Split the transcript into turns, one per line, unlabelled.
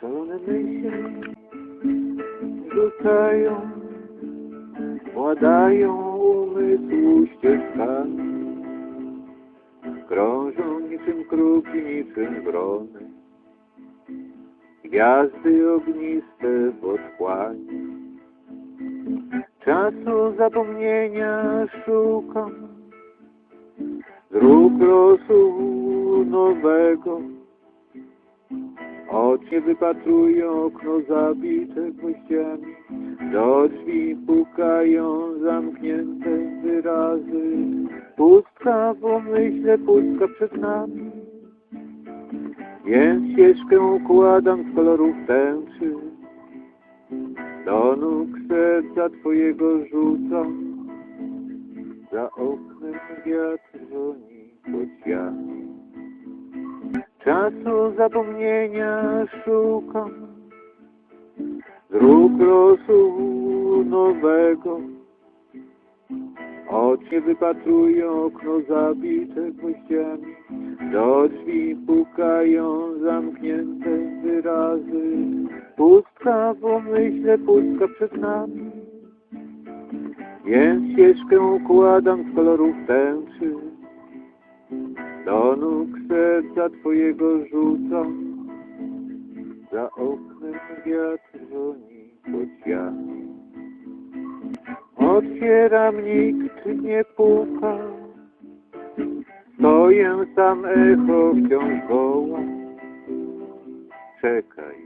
Szalone myśli rzucają, władają umysłu ścieżkami. Krążą niczym kruki, niczym wrony. Gwiazdy ogniste w otchłani. Czasu zapomnienia szukam, dróg losu nowego. Oczy wypatrują okno zabite gwoździami, do drzwi pukają zamknięte wyrazy. Pustka w umyśle, pustka przed nami, więc ścieżkę układam z kolorów tęczy. Do nóg serca twojego rzucam, za oknem wiatr dzwoni pod. Czasu zapomnienia szukam, dróg losu nowego. Oczy wypatrują okno zabite gwoździami, do drzwi pukają zamknięte wyrazy. Pustka w umyśle, pustka przed nami, więc ścieżkę układam z kolorów tęczy. Do nóg serca twojego rzucam, za oknem wiatr dzwoni pod drzwiami. Otwieram, nikt nie puka, stoję sam echo wciąż woła. Czekaj,